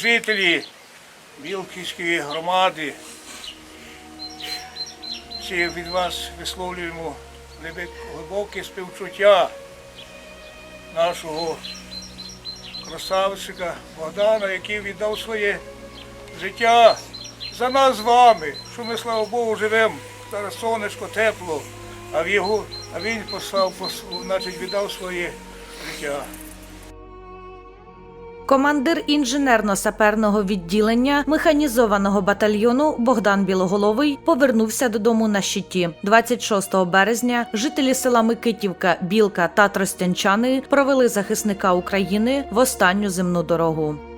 жителі Білківської громади, всі від вас висловлюємо глибоке співчуття нашого красавчика Богдана, який віддав своє життя за нас з вами, що ми, слава Богу, живемо. Зараз сонечко, тепло, а, його, а він послав, пос- значить, віддав своє життя. Командир інженерно-саперного відділення механізованого батальйону Богдан Білоголовий повернувся додому на щиті. 26 березня жителі села Микитівка, Білка та Тростянчани провели захисника України в останню земну дорогу.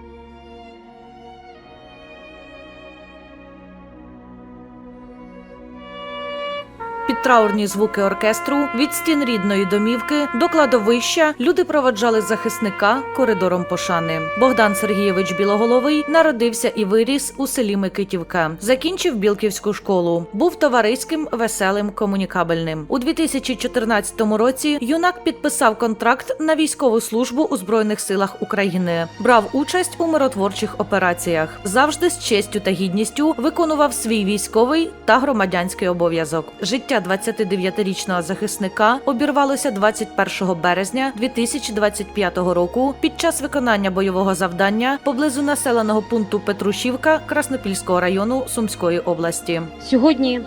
Під траурні звуки оркестру від стін рідної домівки до кладовища люди проводжали захисника коридором пошани. Богдан Сергійович Білоголовий народився і виріс у селі Микитівка. Закінчив Білківську школу. Був товариським, веселим, комунікабельним. У 2014 році юнак підписав контракт на військову службу у збройних силах України. Брав участь у миротворчих операціях. Завжди з честю та гідністю виконував свій військовий та громадянський обов'язок. Життя 29-річного захисника обірвалося 21 березня 2025 року під час виконання бойового завдання поблизу населеного пункту Петрушівка Краснопільського району Сумської області. Сьогодні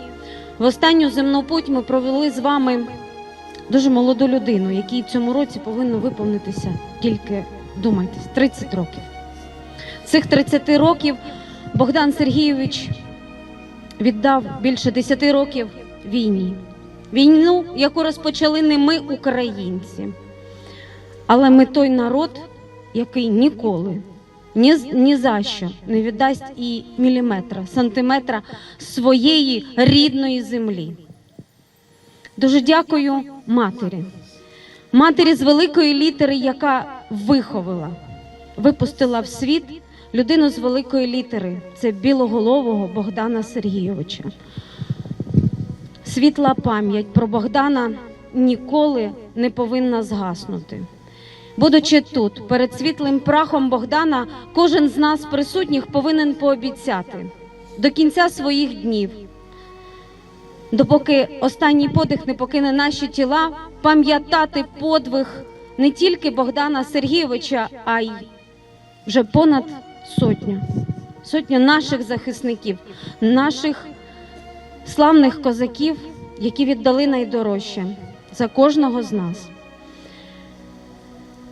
в останню земну путь ми провели з вами дуже молоду людину, якій в цьому році повинно виповнитися тільки, думайтесь, 30 років. Цих 30 років Богдан Сергійович віддав більше 10 років війні. Війну, яку розпочали не ми, українці, але ми той народ, який ніколи ні, ні за що не віддасть і міліметра, сантиметра своєї рідної землі. Дуже дякую матері. Матері з великої літери, яка виховала, випустила в світ людину з великої літери. Це білоголового Богдана Сергійовича. Світла пам'ять про Богдана ніколи не повинна згаснути. Будучи тут, перед світлим прахом Богдана, кожен з нас присутніх повинен пообіцяти до кінця своїх днів, допоки останній подих не покине наші тіла, пам'ятати подвиг не тільки Богдана Сергійовича, а й вже понад сотню, сотню наших захисників, наших славних козаків, які віддали найдорожче за кожного з нас.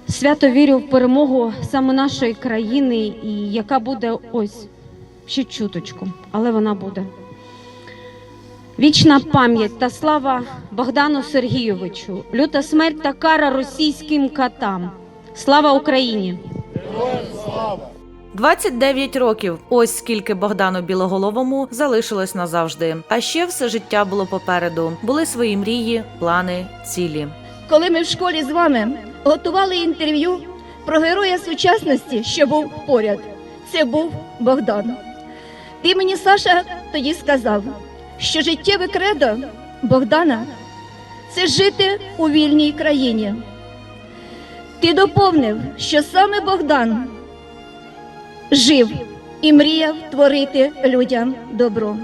Свято вірю в перемогу саме нашої країни, і яка буде ось ще чуточку, але вона буде. Вічна пам'ять та слава Богдану Сергійовичу, люта смерть та кара російським катам. Слава Україні! 29 років. Ось скільки Богдану Білоголовому залишилось назавжди. А ще все життя було попереду. Були свої мрії, плани, цілі. коли ми в школі з вами готували інтерв'ю про героя сучасності, що був поряд. Це був Богдан. Ти мені, Саша, тоді сказав, що життєве кредо Богдана це жити у вільній країні. Ти доповнив, що саме Богдан жив і мріяв творити людям добро.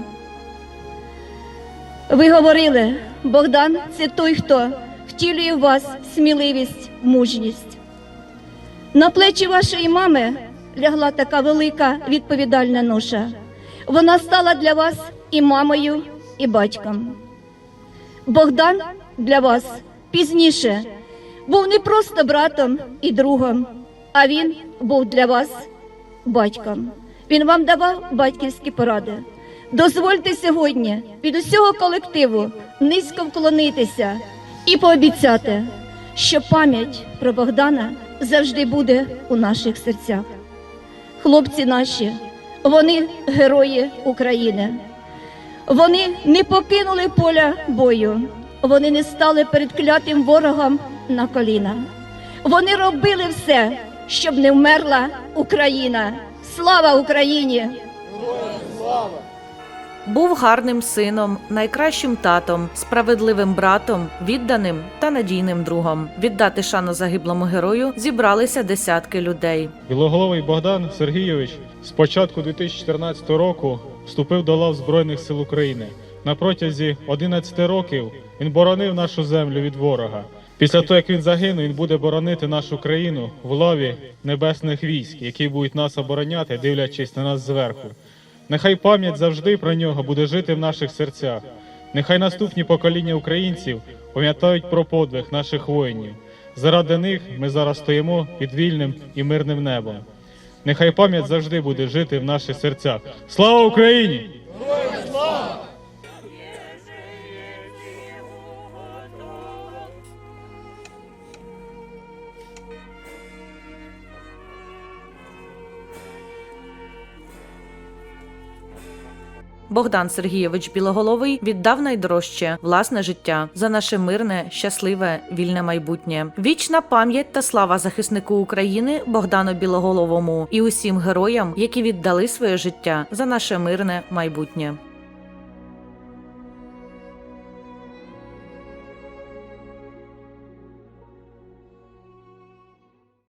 Ви говорили, Богдан це той, хто втілює в вас сміливість, мужність. На плечі вашої мами лягла така велика відповідальна ноша. Вона стала для вас і мамою, і батьком. Богдан для вас пізніше був не просто братом і другом, а він був для вас батьком. Він вам давав батьківські поради. Дозвольте сьогодні від усього колективу низько вклонитися і пообіцяти, що пам'ять про Богдана завжди буде у наших серцях. Хлопці наші, вони герої України. Вони не покинули поля бою, вони не стали перед клятим ворогом на коліна. Вони робили все, щоб не вмерла Україна. Слава Україні! Був гарним сином, найкращим татом, справедливим братом, відданим та надійним другом. Віддати шану загиблому герою зібралися десятки людей. Білоголовий Богдан Сергійович з початку 2014 року вступив до лав Збройних сил України. На протязі 11 років він боронив нашу землю від ворога. Після того, як він загинув, він буде боронити нашу країну в лаві небесних військ, які будуть нас обороняти, дивлячись на нас зверху. Нехай пам'ять завжди про нього буде жити в наших серцях. Нехай наступні покоління українців пам'ятають про подвиг наших воїнів. Заради них ми зараз стоїмо під вільним і мирним небом. Нехай пам'ять завжди буде жити в наших серцях. Слава Україні! Богдан Сергійович Білоголовий віддав найдорожче власне життя за наше мирне, щасливе, вільне майбутнє. Вічна пам'ять та слава захиснику України Богдану Білоголовому і усім героям, які віддали своє життя за наше мирне майбутнє.